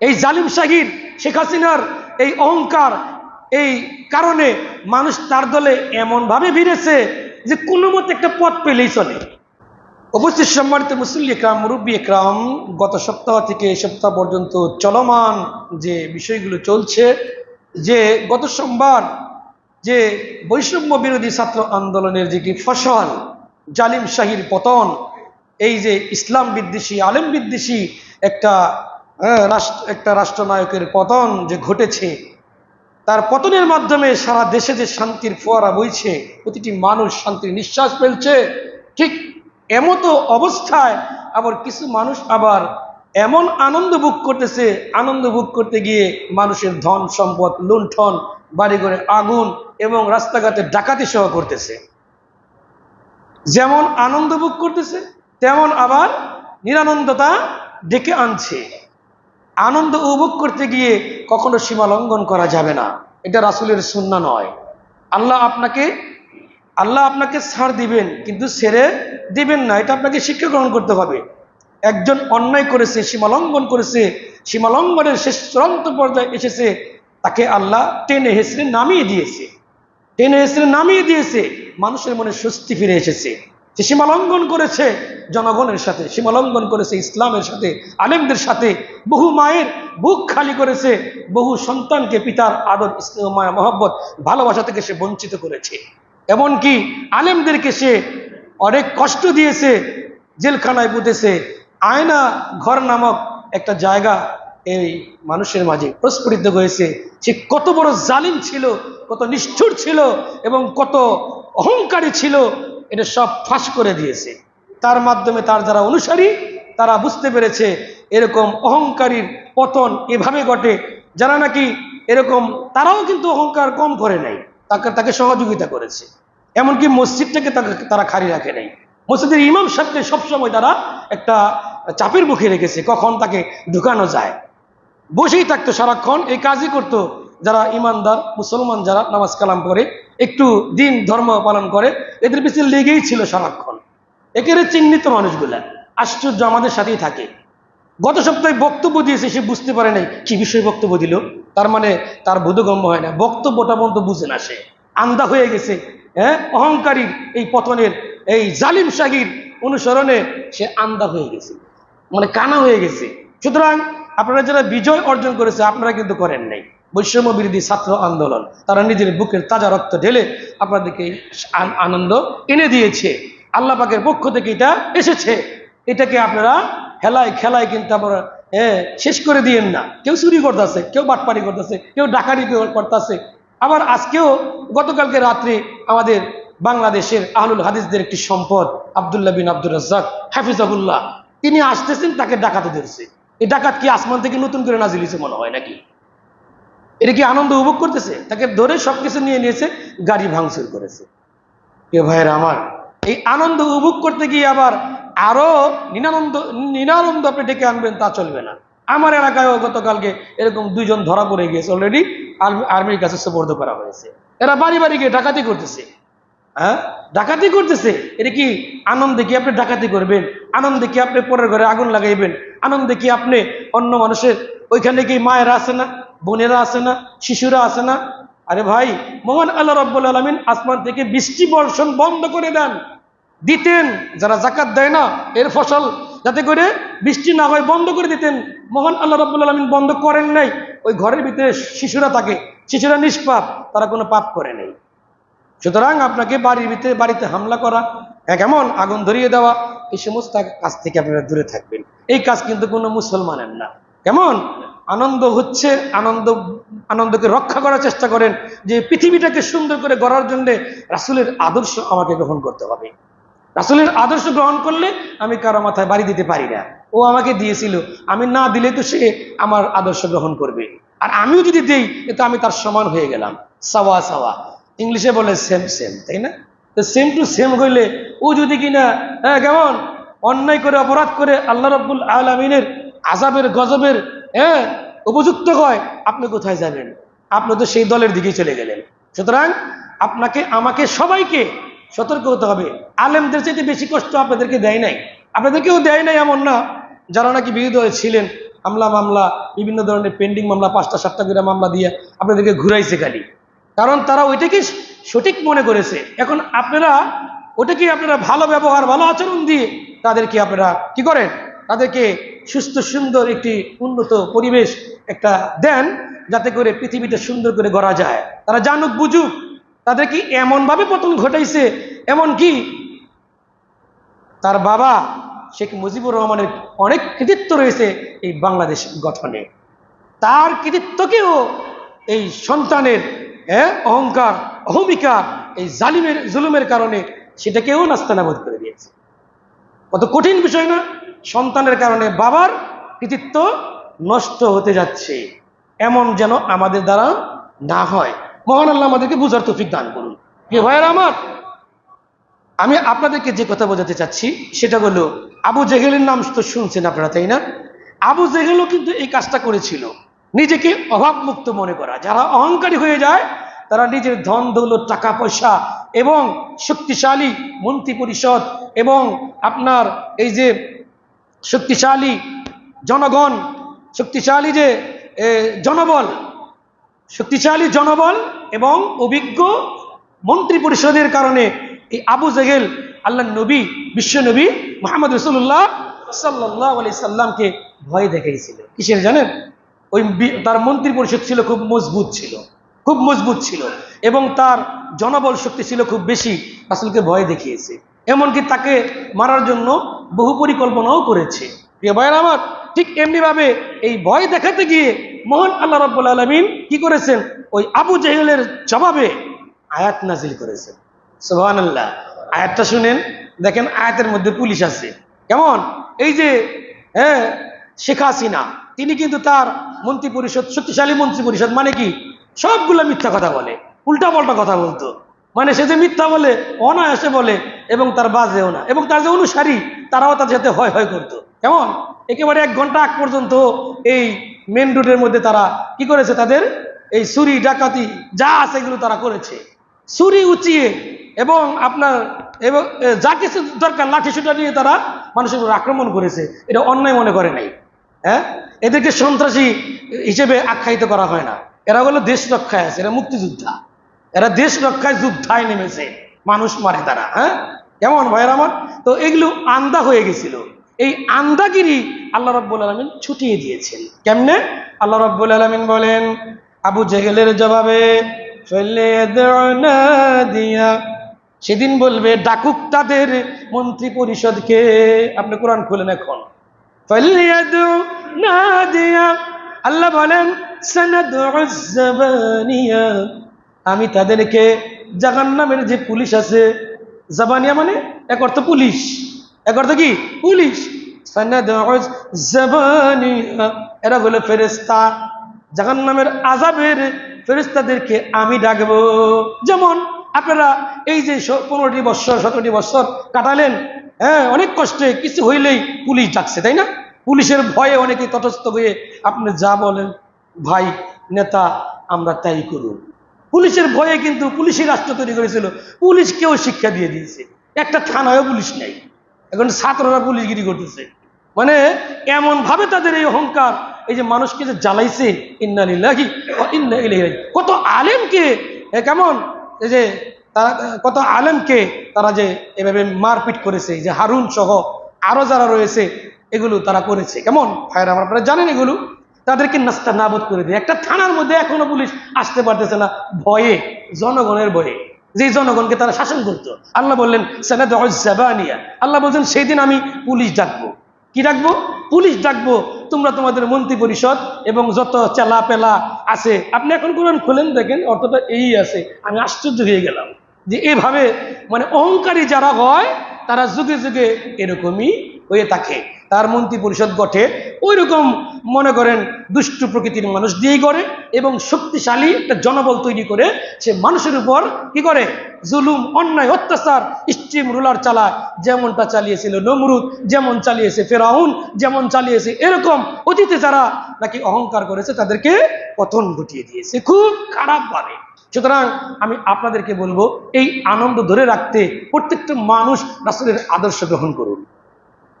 এই জালিম শাহির শেখ হাসিনার এই অহংকার, এই কারণে মানুষ তার দলে এমনভাবে ভিড়েছে যে কোনো মতে একটা পথ পেলেই চলে। অবশ্যই সম্মানিত মুসল্লি একরাম, মুরব্বী একরাম, গত সপ্তাহ থেকে এই সপ্তাহ পর্যন্ত চলমান যে বিষয়গুলো চলছে, যে গত সোমবার যে বৈষম্য বিরোধী ছাত্র আন্দোলনের যে কি ফসল, জালিম শাহির পতন, এই যে ইসলাম বিদ্বেষী, আলেম বিদ্বেষী একটা একটা রাষ্ট্রনায়কের পতন যে ঘটেছে, তার পতনের মাধ্যমে সারা দেশে যে শান্তির ফোয়ারা বইছে, প্রতিটি মানুষ শান্তির নিঃশ্বাস ফেলছে। ঠিক এমতো অবস্থায় আবার কিছু মানুষ আবার এমন আনন্দ ভোগ করতেছে, আনন্দ ভোগ করতে গিয়ে মানুষের ধন সম্পদ, লুণ্ঠন, বাড়িঘরে আগুন এবং রাস্তাঘাটে ডাকাতি সহ করতেছে। যেমন আনন্দ ভোগ করতেছে, তেমন আবার নিরানন্দতা ডেকে আনছে। আনন্দ উপভোগ করতে গিয়ে কখনো সীমা লঙ্ঘন করা যাবে না। এটা রাসুলের সুন্না নয়। আল্লাহ আপনাকে আল্লাহ আপনাকে ছাড় দিবেন, কিন্তু ছেড়ে দিবেন না। এটা আপনাকে শিক্ষা গ্রহণ করতে হবে। একজন অন্যায় করেছে, সীমা লঙ্ঘন করেছে, সীমা লঙ্ঘনের শেষ চূড়ান্ত পর্যায়ে এসেছে, তাকে আল্লাহ টেনে হেসড়ে নামিয়ে দিয়েছে। টেনে হেসড়ে নামিয়ে দিয়েছে। মানুষের মনে স্বস্তি ফিরে এসেছে। সে সীমালঙ্ঘন করেছে জনগণের সাথে, সীমালঙ্ঘন করেছে ইসলামের সাথে, আলেমদের সাথে, বহু মায়ের বুক খালি করেছে, বহু সন্তানকে পিতার আদর মায়া, মহব্বত, ভালোবাসা থেকে সে বঞ্চিত করেছে। এমনকি আলেমদেরকে সে অনেক কষ্ট দিয়েছে, জেলখানায় পুঁতেছে। আয়না ঘর নামক একটা জায়গা এই মানুষের মাঝে প্রস্ফুটিত হয়েছে। সে কত বড় জালিম ছিল, কত নিষ্ঠুর ছিল এবং কত অহংকারী ছিল। এটা সব ফাঁস করে দিয়েছে। তার মাধ্যমে তার যারা অনুসারী, তারা বুঝতে পেরেছে এরকম অহংকারীর পতন এভাবে ঘটে। যারা নাকি এরকম, তারাও কিন্তু অহংকার কম করে নাই তাকে তাকে সহযোগিতা করেছে। এমনকি মসজিদটাকে তাকে, তারা খালি রাখে নাই। মসজিদের ইমাম সাহেবকে সবসময় তারা একটা চাপের মুখে রেখেছে, কখন তাকে ঢুকানো যায়। বসেই থাকতো সারাক্ষণ, এই কাজই করতো। যারা ইমানদার, মুসলমান যারা নামাজ কালাম করে একটু দিন, ধর্ম পালন করে, এদের পিছনে লেগেই ছিল সারাক্ষণ। একেবারে চিহ্নিত মানুষগুলা। আশ্চর্য আমাদের সাথেই থাকে। গত সপ্তাহে বক্তব্য দিয়েছে, সে বুঝতে পারে নাই, কি বিষয়ে বক্তব্য দিল? তার মানে তার বোধগম্য হয় না। বক্তব্যটা পর্যন্ত বুঝে না সে। আন্দা হয়ে গেছে। হ্যাঁ? অহংকারীর এই পতনের, এই জালিম শাহির অনুসরণে সে আন্দা হয়ে গেছে। মানে কানা হয়ে গেছে। সুতরাং আপনারা যারা বিজয় অর্জন করেছে, আপনারা কিন্তু করেন নাই। বৈষম্য বিরোধী ছাত্র আন্দোলন। তারা নিজের বুকের তাজা রক্ত ঢেলে আপনাদেরকে আনন্দ এনে দিয়েছে। আল্লাহ পাকের পক্ষ থেকে এটা এসেছে। এটাকে আপনারা হেলায় খেলায় কিন্তু আপনারা হ্যাঁ শেষ করে দিয়েন না। কেউ চুরি করতেছে, কেউ বাটপাড়ি করতেছে, কেউ ডাকাতি করতেছে। আবার আজকেও গতকালকে রাত্রে আমাদের বাংলাদেশের আহলুল হাদিসদের একটি সম্পদ, আবদুল্লাহ বিন আব্দুর রাজ্জাক হাফিজাবুল্লাহ তিনি আসতেছেন, তাকে ডাকাতে ধরছে। এই ডাকাত কি আসমান থেকে নতুন করে নাজিল হয়েছে মনে হয় নাকি? এটা কি আনন্দ উপভোগ করতেছে? তাকে ধরে সবকিছু নিয়ে নিয়েছে, গাড়ি ভাঙচুর করেছে। এ ভাইয়ের আমার, এই আনন্দ উপভোগ করতে গিয়ে আবার আরও নিরানন্দ নিরানন্দ আপনি ডেকে আনবেন, তা চলবে না। আমার এলাকায়ও গতকালকে এরকম দুইজন ধরা পড়ে গিয়েছে অলরেডি আর্মির কাছে সুপর্দ করা হয়েছে। এরা বাড়ি বাড়ি গিয়ে ডাকাতি করতেছে। হ্যাঁ? ডাকাতি করতেছে? এটা কি আনন্দে কি আপনি ডাকাতি করবেন? আনন্দে কি আপনি পরের ঘরে আগুন লাগাইবেন? আনন্দে কি আপনি অন্য মানুষের ওইখানে কি মায়েরা আছে না? বোনেরা আছে না, শিশুরা আছে না? আরে ভাই, মোহান আল্লাহ রব্বুল আলমিন আসমান থেকে বৃষ্টি বর্ষণ বন্ধ করে দেন। দিতেন, যারা জাকাত দেয় না, এর ফসল যাতে করে বৃষ্টি না হয়, বন্ধ করে দিতেন। মোহন আল্লাহ রব্বুল আলমিন বন্ধ করেন নাই। ওই ঘরের ভিতরে শিশুরা থাকে, শিশুরা নিষ্পাপ, তারা কোনো পাপ করে নেই। সুতরাং আপনাকে বাড়ির ভিতরে, বাড়িতে হামলা করা, এক এমন আগুন ধরিয়ে দেওয়া, এই সমস্ত কাজ থেকে আপনারা দূরে থাকবেন। এই কাজ কিন্তু কোনো মুসলমানের না। কেমন? আনন্দ হচ্ছে, আনন্দ, আনন্দকে রক্ষা করার চেষ্টা করেন যে পৃথিবীটাকে সুন্দর করে গড়ার জন্য রাসুলের আদর্শ আমাকে গ্রহণ করতে হবে। রাসুলের আদর্শ গ্রহণ করলে আমি কারও মাথায় বাড়ি দিতে পারি না। ও আমাকে দিয়েছিল, আমি না দিলে তো সে আমার আদর্শ গ্রহণ করবে। আর আমিও যদি দেই তো আমি তার সমান হয়ে গেলাম। সাওয়া সাওয়া। ইংলিশে বলে সেম সেম তাই না? তো সেম টু সেম হইলে ও যদি কিনা হ্যাঁ কেমন? অন্যায় করে, অপরাধ করে আল্লাহ রব্বুল আলমিনের আজাবের গজবের হ্যাঁ উপযুক্ত হয় আপনি কোথায় যাবেন আপনি তো সেই দলের দিকেই চলে গেলেন। সুতরাং আপনাকে, আমাকে সবাইকে সতর্ক হতে হবে। আলেমদের চাইতে বেশি কষ্ট আপনাদেরকে দেয় নাই। আপনাদেরকেও দেয় নাই এমন না। যারা নাকি বিরোধী দলে ছিলেন, হামলা মামলা, বিভিন্ন ধরনের পেন্ডিং মামলা, পাঁচটা, সাতটা করে মামলা দিয়ে আপনাদেরকে ঘুরাইছে খালি। কারণ তারা ওইটাকে সঠিক মনে করেছে। এখন আপনারা, ওটাকে আপনারা ভালো ব্যবহার, ভালো আচরণ দিয়ে তাদেরকে আপনারা কি করেন? তাদেরকে সুস্থ সুন্দর একটি উন্নত পরিবেশ একটা দেন যাতে করে পৃথিবীটা সুন্দর করে গড়া যায়। তারা জানুক বুঝুক তাদের কি এমনভাবে পতন ঘটাইছে? এমন কি? তার বাবা শেখ মুজিবুর রহমানের অনেক কৃতিত্ব রয়েছে এই বাংলাদেশ গঠনে। তার কৃতিত্বকেও এই সন্তানের হ্যাঁ, অহংকার অহমিকা এই জালিমের জুলুমের কারণে সেটাকেও নাস্তানাবোধ করে দিয়েছে। কত কঠিন বিষয় না? সন্তানের কারণে বাবার কৃতিত্ব নষ্ট হতে যাচ্ছে। এমন যেন আমাদের দ্বারা না হয়। মহান আল্লাহ আমাদেরকে বুঝার তৌফিক দান করুন। প্রিয় ভাইয়ের আমার, আমি আপনাদেরকে যে কথা বোঝাতে চাচ্ছি, সেটা হলো, আবু জেহেলের নাম তো শুনছেন আপনারা, তাই না? আবু জেহেলও কিন্তু এই কাজটা করেছিল। নিজেকে অভাবমুক্ত মনে করা। যারা অহংকারী হয়ে যায়, তারা নিজের ধন, দৌলত, টাকা, পয়সা এবং শক্তিশালী মন্ত্রী পরিষদ এবং আপনার এই যে শক্তিশালী জনগণ, শক্তিশালী যে জনবল, শক্তিশালী জনবল এবং অভিজ্ঞ মন্ত্রী পরিষদের কারণে এই আবু জেহেল আল্লাহ নবী, বিশ্ব নবী মোহাম্মদ রসুল্লাহ সাল্লাহ আলি সাল্লামকে ভয় দেখাইছিল। কিসের জানেন? ওই তার মন্ত্রী পরিষদ ছিল খুব মজবুত ছিল, খুব মজবুত ছিল এবং তার জনবল শক্তি ছিল খুব বেশি, রাসুলকে ভয় দেখিয়েছে। এমনকি তাকে মারার জন্য বহু পরিকল্পনাও করেছে। প্রিয় ভাইয়ের আমার, ঠিক এমনিভাবে এই ভয় দেখাতে গিয়ে মহান আল্লাহ রব্বুল আলমিন কি করেছেন? ওই আবু জেহেলের জবাবে আয়াত নাজিল করেছেন। সোহান আল্লাহ আয়াতটা শুনেন, দেখেন আয়াতের মধ্যে পুলিশ আছে। কেমন? এই যে হ্যাঁ শেখ হাসিনা, তিনি কিন্তু তার মন্ত্রী পরিষদ, শক্তিশালী মন্ত্রী পরিষদ মানে কি? সবগুলো মিথ্যা কথা বলে উল্টা পাল্টা কথা বলতো। মানে সে যে মিথ্যা বলে, অনায়াসে বলে, এবং তার বাজেও না, এবং তার যে অনুসারী তারাও তার সাথে হয় হয় করতো। কেমন? একেবারে এক ঘণ্টা আগ পর্যন্ত এই মেন রোডের মধ্যে তারা কি করেছে তাদের? এই চুরি, ডাকাতি, যা আছে এগুলো তারা করেছে। ছুরি উঁচিয়ে এবং আপনার এবং যা কিছু দরকার লাঠি সুটা নিয়ে তারা মানুষের উপর আক্রমণ করেছে। এটা অন্যায় মনে করে নাই। হ্যাঁ? এদেরকে সন্ত্রাসী হিসেবে আখ্যায়িত করা হয় না। এরা হলো দেশ রক্ষায় আছে, এরা মুক্তিযোদ্ধা। এরা দেশ রক্ষায় যুদ্ধায় নেমেছে। মানুষ মারে তারা হ্যাঁ? কেমন ভয়ের আমার? তো এগুলো আন্দা হয়ে গেছিল। এই আন্দাগিরি আল্লাহ রব্বুল আলমিন ছুটিয়ে দিয়েছেন। কেমনে? আল্লাহ রব্বুল আলমিন বলেন, আবু জেহেলের জবাবে দিয়া। সেদিন বলবে, ডাকুক তাদের মন্ত্রী পরিষদকে। আপনি কোরআন খুলেন এখন। আল্লাহ বলেন আমি তাদেরকে জাহান্নামের যে পুলিশ আছে জাবানিয়া মানে? এক অর্থ পুলিশ। এক অর্থ কি? পুলিশ। এরা হলো ফেরেশতা, জাহান্নামের আজাবের ফেরেশতাদেরকে আমি ডাকবো। যেমন আপনারা এই যে পনেরোটি বৎসর, সতেরোটি বৎসর কাটালেন হ্যাঁ অনেক কষ্টে, কিছু হইলেই পুলিশ ডাকছে, তাই না? পুলিশের ভয়ে অনেকে তটস্থ হয়ে, আপনি যা বলেন, ভাই, নেতা, আমরা তাই করুন পুলিশের ভয়ে কিন্তু পুলিশের রাষ্ট্র তৈরি করেছিল। পুলিশ পুলিশকেও শিক্ষা দিয়ে দিয়েছে। একটা থানায়ও পুলিশ নেই। এখন ছাত্ররা পুলিশগিরি করতেছে। মানে এমন ভাবে তাদের এই অহংকার, এই যে মানুষকে যে জ্বালাইছে, ইন্না লিল্লাহি ওয়া ইন্না ইলাইহি। কত আলেমকে কেমন? এই যে তারা, কত আলেমকে তারা যে এভাবে মারপিট করেছে যে হারুন সহ আরও যারা রয়েছে, এগুলো তারা করেছে। কেমন? ভাইরা আপনারা জানেন এগুলো? তাদেরকে নাস্তা নাবদ করে দিয়ে। একটা থানার মধ্যে এখনও পুলিশ আসতে পারতেছে না, ভয়ে, জনগণের ভয়ে। যে জনগণকে তারা শাসন করতো। আল্লাহ বললেন সানাদ জাবানিয়া আল্লাহ বলছেন সেই দিন আমি পুলিশ ডাকবো। কি ডাকবো? পুলিশ ডাকবো। তোমরা তোমাদের মন্ত্রী পরিষদ এবং যত চেলা পেলা আছে, আপনি এখন কোরআন খুলেন দেখেন, অর্থটা এই আছে। আমি আশ্চর্য হয়ে গেলাম যে এভাবে মানে অহংকারী যারা হয়, তারা যুগে যুগে এরকমই হয়ে থাকে। তার মন্ত্রী পরিষদ গঠে ওই রকম মনে করেন দুষ্ট প্রকৃতির মানুষ দিয়েই করে এবং শক্তিশালী একটা জনবল তৈরি করে সে মানুষের উপর কি করে? জুলুম, অন্যায়, অত্যাচার, স্ট্রিম রুলার চালায়। যেমনটা চালিয়েছিল নমরুদ, যেমন চালিয়েছে ফেরাউন, যেমন চালিয়েছে এরকম অতীতে যারা নাকি অহংকার করেছে তাদেরকে পতন ঘটিয়ে দিয়েছে। খুব খারাপভাবে সুতরাং আমি আপনাদেরকে বলব, এই আনন্দ ধরে রাখতে প্রত্যেকটা মানুষ রাসুলের আদর্শ গ্রহণ করুন।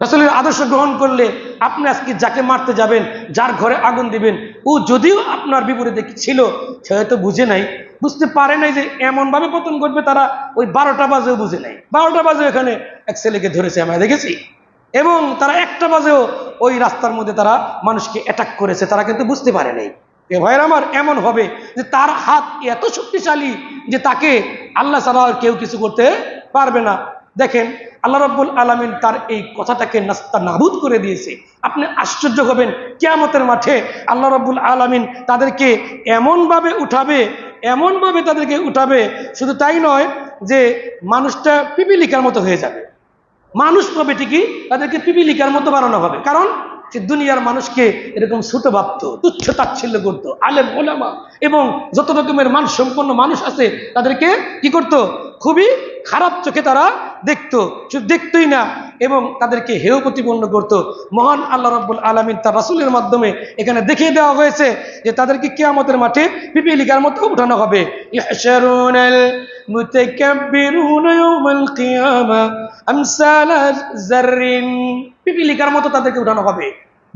রাসূলের আদর্শ গ্রহণ করলে আপনি আজকে যাকে মারতে যাবেন, যার ঘরে আগুন দিবেন, ও যদিও আপনার বিপরীতে ছিল, সে হয়তো বুঝে নাই। বুঝতে পারে নাই যে এমনভাবে পতন করবে তারা ওই বারোটা বাজেও বুঝে নাই। বারোটা বাজে এখানে এক ছেলেকে ধরেছে, আমরা দেখেছি। এবং তারা একটা বাজেও ওই রাস্তার মধ্যে তারা মানুষকে অ্যাটাক করেছে, তারা কিন্তু বুঝতে পারে নাই। এ ভাইয়ের আমার এমন হবে যে তার হাত এত শক্তিশালী যে তাকে আল্লাহ ছাড়া আর কেউ কিছু করতে পারবে না। দেখেন, আল্লাহ রব্বুল আলমিন তার এই কথাটাকে নাস্তা নাবুদ করে দিয়েছে। আপনি আশ্চর্য হবেন, কেয়ামতের মাঠে আল্লাহ রব্বুল আলমিন তাদেরকে এমনভাবে উঠাবে, এমনভাবে তাদেরকে উঠাবে, শুধু তাই নয় যে মানুষটা পিপিলিকার মতো হয়ে যাবে। মানুষ পাবে ঠিকই, তাদেরকে পিপিলিকার মতো বানানো হবে। কারণ সে দুনিয়ার মানুষকে এরকম ছোট ভাবত তুচ্ছ তাচ্ছিল্য করতো, আলেম, ওলামা। এবং যত রকমের মান সম্পন্ন মানুষ আছে, তাদেরকে কি করত? খুবই খারাপ চোখে তারা দেখতো, শুধু দেখতই না, এবং তাদেরকে হেয় প্রতিপন্ন করত। মহান আল্লাহ রব্বুল আলমিন তার রাসুলের মাধ্যমে এখানে দেখিয়ে দেওয়া হয়েছে যে তাদেরকে কেয়ামতের মাঠে পিপিলিকার মতো উঠানো হবে। মুতাকাব্বিরুনা পিপিলিকার মতো তাদেরকে উঠানো হবে।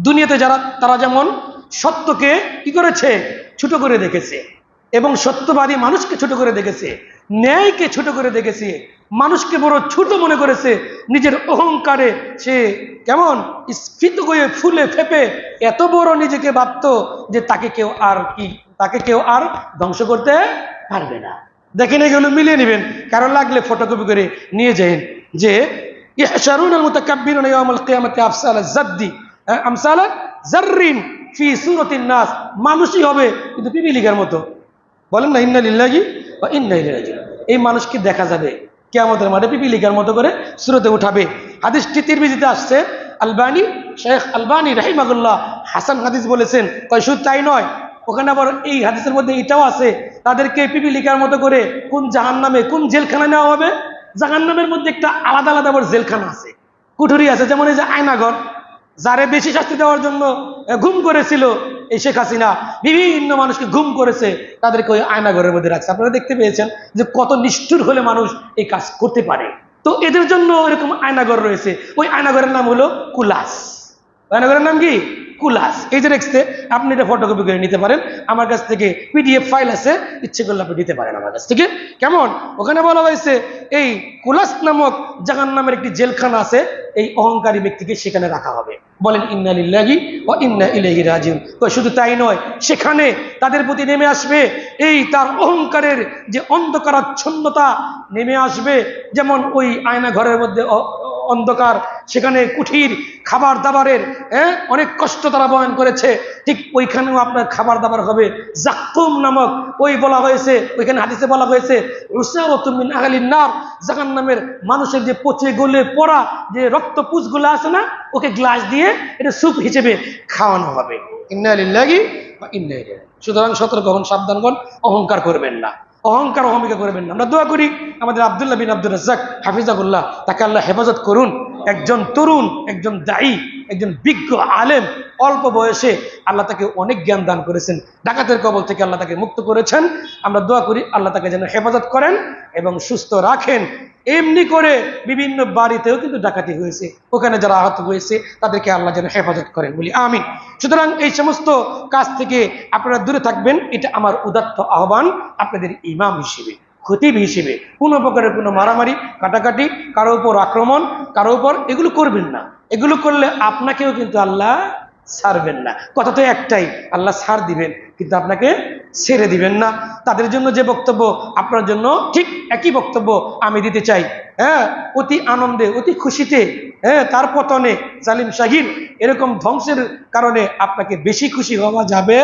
দুনিয়াতে যারা, তারা যেমন সত্যকে কি করেছে? ছোট করে দেখেছে। এবং সত্যবাদী মানুষকে ছোট করে দেখেছে। ন্যায়কে ছোট করে দেখেছে। মানুষকে বড় ছোট মনে করেছে। নিজের অহংকারে সে কেমন? স্ফীত হয়ে, ফুলে, ফেপে এত বড় নিজেকে ভাবত যে তাকে কেউ আর কি, তাকে কেউ আর ধ্বংস করতে পারবে না। দেখেন এগুলো মিলিয়ে নেবেন। কারও লাগলে ফটোকপি করে নিয়ে যাইন যে মতো। বলেন না, ইন্না লিল্লাহি বা ইন্না ইলাইহি রাজিউন। এই মানুষকে দেখা যাবে। মাঠে মতো করে সুরতে উঠাবে। আসছে। আলবানি শেখ আলবানি রাহিমাগুল্লাহ হাসান হাদিস বলেছেন, কয়, শুধু তাই নয়, ওখানে আবার এই হাদিসের মধ্যে এটাও আছে। তাদেরকে পিপিলিকার মতো করে কোন জাহান নামে কোন জেলখানা নেওয়া হবে? জাহান নামের মধ্যে একটা আলাদা আলাদা আবার জেলখানা আছে। কুঠুরি আছে, যেমন এই যে আয়নাঘর যারে বেশি শাস্তি দেওয়ার জন্য ঘুম করেছিল এই শেখ হাসিনা। বিভিন্ন মানুষকে ঘুম করেছে, তাদেরকে ওই আয়নাঘরের মধ্যে রাখছে। আপনারা দেখতে পেয়েছেন যে কত নিষ্ঠুর হলে মানুষ এই কাজ করতে পারে। তো এদের জন্য এরকম আয়নাঘর রয়েছে। ওই আয়নাঘরের নাম হলো কুলাস। আয়নাঘরের নাম কি? কুলাস। এই যে দেখতে আপনি এটা ফটোকপি করে নিতে পারেন। আমার কাছ থেকে পিডিএফ ফাইল আছে, ইচ্ছে করলে আপনি নিতে পারেন আমার কাছ থেকে। কেমন? ওখানে বলা হয়েছে, এই কুলাস নামক জাগান নামের একটি জেলখানা আছে, এই অহংকারী ব্যক্তিকে সেখানে রাখা হবে। বলেন, ইন্না লিল্লাহি ও ইন্না ইলাইহি রাজিউন। তো শুধু তাই নয়, সেখানে তাদের প্রতি নেমে আসবে এই তার অহংকারের যে অন্ধকারাচ্ছন্নতা নেমে আসবে, যেমন ওই আয়না ঘরের মধ্যে অন্ধকার, সেখানে কুঠির খাবার দাবারের হ্যাঁ অনেক কষ্ট তারা বয়ন করেছে, ঠিক ওইখানেও আপনার খাবার দাবার হবে। জাক্কুম নামক ওই বলা হয়েছে, ওইখানে হাদিসে বলা হয়েছে আগালিন নার। জাহান নামের মানুষের যে পচে গলে পড়া, যে রক্ত পুষগুলো আছে না ওকে গ্লাস দিয়ে এটা স্যুপ হিসেবে খাওয়ানো হবে। ইন্না বা ওয়া ইন্না ইলাইহি রাজিউন। সুতরাং সতর্ক হন, সাবধান হন, অহংকার করবেন না। অহংকার অহমিকা করবেন না। আমরা দোয়া করি, আমাদের আব্দুল্লাহ বিন আব্দুল রাজ্জাক হাফিজাগুল্লাহ তাকে আল্লাহ হেফাজত করুন। একজন তরুণ, একজন দায়ী একজন বিজ্ঞ আলেম অল্প বয়সে আল্লাহ তাকে অনেক জ্ঞান দান করেছেন। ডাকাতের কবল থেকে আল্লাহ তাকে মুক্ত করেছেন। আমরা দোয়া করি আল্লাহ তাকে যেন হেফাজত করেন এবং সুস্থ রাখেন। এমনি করে বিভিন্ন বাড়িতেও কিন্তু ডাকাতি হয়েছে। ওখানে যারা আহত হয়েছে, তাদেরকে আল্লাহ যেন হেফাজত করেন বলি আমিন। সুতরাং এই সমস্ত কাজ থেকে আপনারা দূরে থাকবেন। এটা আমার উদাত্ত আহ্বান আপনাদের ইমাম হিসেবে, খতিব হিসেবে। কোনো প্রকারের কোনো মারামারি, কাটাকাটি, কারও উপর আক্রমণ, কারও উপর এগুলো করবেন না। এগুলো করলে আপনাকেও কিন্তু আল্লাহ ছাড়বেন না। কথা তো একটাই, আল্লাহ ছাড় দিবেন, কিন্তু আপনাকে ছেড়ে দিবেন না। তাদের জন্য যে বক্তব্য, আপনার জন্য ঠিক একই বক্তব্য আমি দিতে চাই। হ্যাঁ অতি আনন্দে, অতি খুশিতে হ্যাঁ তার পতনে জালিম শাহির এরকম ধ্বংসের কারণে আপনাকে বেশি খুশি হওয়া যাবে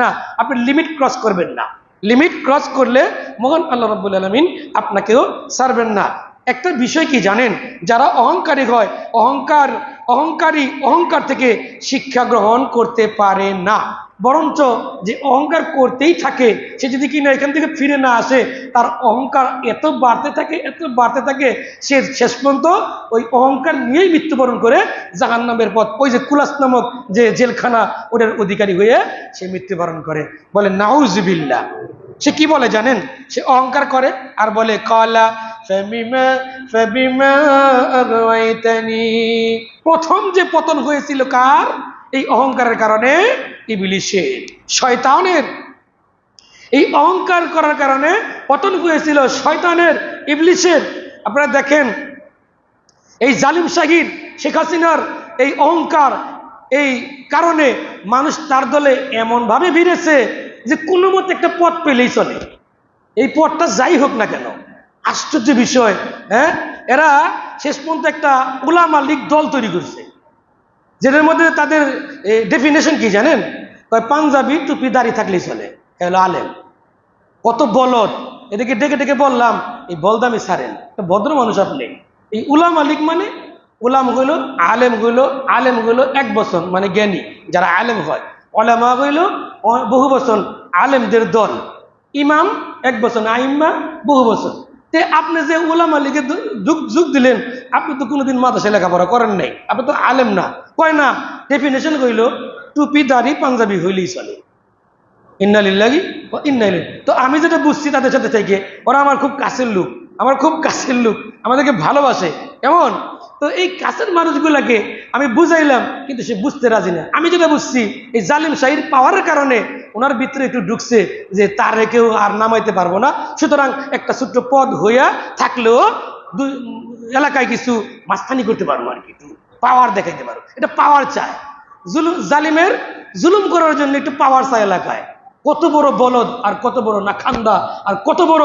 না। আপনি লিমিট ক্রস করবেন না। লিমিট ক্রস করলে মহান আল্লাহ রব্বুল আলমিন আপনাকেও ছাড়বেন না। একটা বিষয় কি জানেন? যারা অহংকারী হয়, অহংকার, অহংকারী, অহংকার থেকে শিক্ষা গ্রহণ করতে পারে না। বরঞ্চ যে অহংকার করতেই থাকে, সে যদি কিনা এখান থেকে ফিরে না আসে, তার অহংকার এত বাড়তে থাকে, এত বাড়তে থাকে, সে শেষ পর্যন্ত ওই অহংকার নিয়েই মৃত্যুবরণ করে জাহান নামের পথ। ওই যে কুলাস নামক যে জেলখানা ওটার অধিকারী হয়ে সে মৃত্যুবরণ করে। বলে নাউজবিল্লা সে কি বলে জানেন? সে অহংকার করে আর বলে, কলা فبما فبما أغويتني প্রথম যে পতন হয়েছিল কার এই অহংকারের কারণে ইবলিশের শয়তানের এই অহংকার করার কারণে পতন হয়েছিল শয়তানের ইবলিশের আপনারা দেখেন এই জালিম শাহির শেখ হাসিনার এই অহংকার এই কারণে মানুষ তার দলে এমনভাবে ভিড়েছে যে কোনো মতে একটা পথ পেলেই চলে এই পথটা যাই হোক না কেন আশ্চর্য বিষয় হ্যাঁ? এরা শেষ পর্যন্ত একটা উলামা লীগ দল তৈরি করছে, যেটার মধ্যে তাদের ডেফিনেশন কি জানেন? পাঞ্জাবি টুপি দাঁড়িয়ে থাকলেই চলে হলো আলেম। কত বলদ এদিকে ডেকে ডেকে বললাম, এই বলদামি সারেন ভদ্র মানুষ আপনি। এই উলাম আলিক মানে উলাম হইল, আলেম হইল আলেম হইল এক বছর মানে জ্ঞানী, যারা আলেম হয়। ওলামা হইল বহু বছর আলেমদের দল। ইমাম এক বছর আইম্মা বহু বছর তে আপনি যে উলামা লীগে যোগ দিলেন, আপনি তো কোনোদিন মাদ্রাসায় লেখাপড়া করেন নাই। আপনি তো আলেম না। কয় না ডেফিনেশন হইল টুপি, দাড়ি, পাঞ্জাবি হইলেই চলে। ইন্নালিল্লাহি ও ইন্নাইলি তো আমি যেটা বুঝছি তাদের সাথে থেকে, ওরা আমার খুব কাছের লোক, আমার খুব কাছের লোক, আমাদেরকে ভালোবাসে। কেমন? তো এই কাছের মানুষগুলাকে আমি বুঝাইলাম, কিন্তু সে বুঝতে রাজি না। আমি যেটা বুঝছি, এই জালিম শাহির পাওয়ার কারণে ওনার ভিতরে একটু ঢুকছে যে তারে কেউ আর নামাইতে পারব না। সুতরাং একটা ছোট্ট পদ হইয়া থাকলেও এলাকায় কিছু মাস্তানি করতে পারব আর কি, একটু পাওয়ার দেখাইতে পারব। এটা পাওয়ার চায় জুলুম, জালিমের জুলুম করার জন্য একটু পাওয়ার চায় এলাকায়। কত বড় বলদ আর কত বড় নাখান্দা আর কত বড়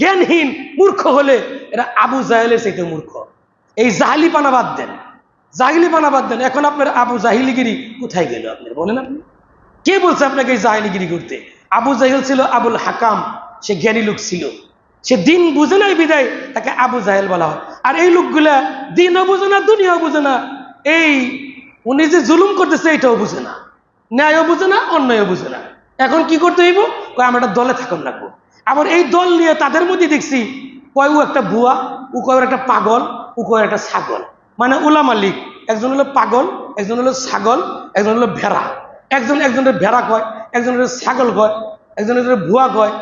জ্ঞানহীন মূর্খ হলে এরা আবু জাহেলের চাইতে মূর্খ। এই জাহিলি পানা বাদ দেন। জাহিলি পানা বাদ দেন। এখন আপনার আবু জাহিলিগিরি কোথায় গেল আপনার বলেন আপনি। কে বলছে আপনাকে জাহিলিগিরি করতে? আবু জাহিল ছিল আবুল হাকাম, সে জ্ঞানী লোক ছিল। সে দিন বুঝে নাই বিদায়, তাকে আবু জাহেল বলা হয়। আর এই লোকগুলা দিনও বুঝে না, দুনিয়াও বুঝে না। এই, উনি যে জুলুম করতেছে, এটাও বুঝে না। ন্যায়ও বুঝে না, অন্যায়ও বুঝে না। এখন কি করতে হইব? কয়, আমরা একটা দলে থাকুন রাখব আবার এই দল নিয়ে তাদের মধ্যে দেখছি, কয়, ও একটা বুয়া, ও কয় একটা পাগল, ও কয় একটা ছাগল। মানে ওলা মালিক একজন হলো পাগল, একজন হলো ছাগল, একজন হলো ভেড়া। একজন একজনের ভেড়া কয়, একজনের ছাগল কয়, একজনের ভুয়া কয়,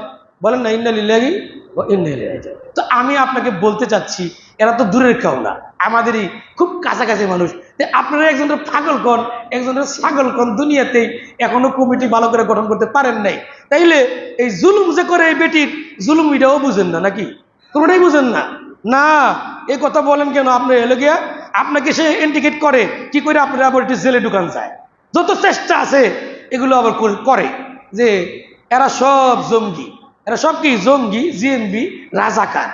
বলেন না, ইন্না লিল্লাহি ওয়া ইন্না ইলাইহি রাজিউন। তো আমি আপনাকে বলতে চাচ্ছি, এরা তো দূরের কেউ না, আমাদেরই খুব কাছাকাছি মানুষ। আপনারা একজনের পাগল কন, একজনের ছাগল কন দুনিয়াতেই এখনও কমিটি ভালো করে গঠন করতে পারেন নাই। তাইলে এই জুলুম যে করে এই বেটির, জুলুম এটাও বুঝেন না নাকি? কোনোটাই বুঝেন না? না এই কথা বলেন কেন? আপনি এলো গিয়া, আপনাকে সে ইন্ডিকেট করে, কি করে আপনারা আবার জেলে ঢুকান যায়? যত চেষ্টা আছে, এগুলো আবার করে- যে এরা সব জঙ্গি। এরা সব কি? জঙ্গি, জিএনবি, রাজাকার।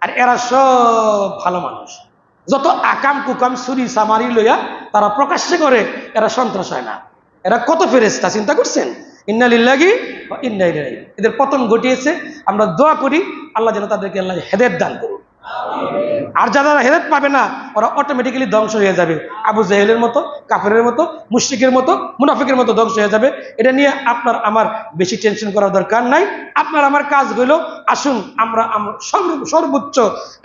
আর এরা সব ভালো মানুষ। যত আকাম কুকাম সুরি সামারি লইয়া তারা প্রকাশ্যে করে, এরা সন্ত্রাস হয় না। এরা কত ফেরেস্তা চিন্তা করছেন? ইন্নালিল্লাগি বা ইন্না ইলাইহি। রাজিউন। এদের পতন ঘটিয়েছে। আমরা দোয়া করি, আল্লাহ যেন তাদেরকে আল্লাহ হেদের দান করুন আর যারা হেদায়ত পাবে না, ওরা অটোমেটিক্যালি ধ্বংস হয়ে যাবে। আবু জাহেলের মতো, কাফেরের মতো, মুশরিকের মতো, মুনাফিকের মতো ধ্বংস হয়ে যাবে। এটা নিয়ে আপনার আমার বেশি টেনশন করার দরকার নাই। আপনার আমার কাজ হইল, আসুন আমরা সর্বোচ্চ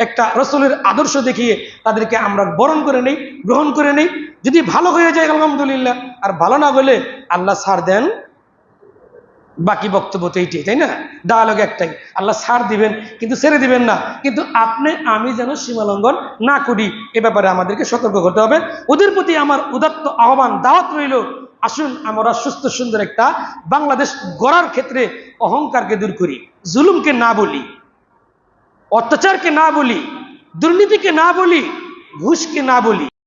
একটা রসুলের আদর্শ দেখিয়ে তাদেরকে আমরা বরণ করে নেই, গ্রহণ করে নেই। যদি ভালো হয়ে যায়, আলহামদুলিল্লাহ। আর ভালো না হলে আল্লাহ সার দেন বাকি বক্তব্য তো এইটাই, তাই না? ডায়ালগ একটাই। আল্লাহ ছাড় দিবেন, কিন্তু ছেড়ে দিবেন না। কিন্তু আপনি, আমি যেন সীমালঙ্ঘন না করি, এ ব্যাপারে আমাদেরকে সতর্ক করতে হবে। ওদের প্রতি আমার উদাত্ত আহ্বান, দাওয়াত রইল। আসুন, আমরা সুস্থ, সুন্দর একটা বাংলাদেশ গড়ার ক্ষেত্রে অহংকারকে দূর করি, জুলুমকে না বলি, অত্যাচারকে না বলি, দুর্নীতিকে না বলি, ঘুষকে না বলি।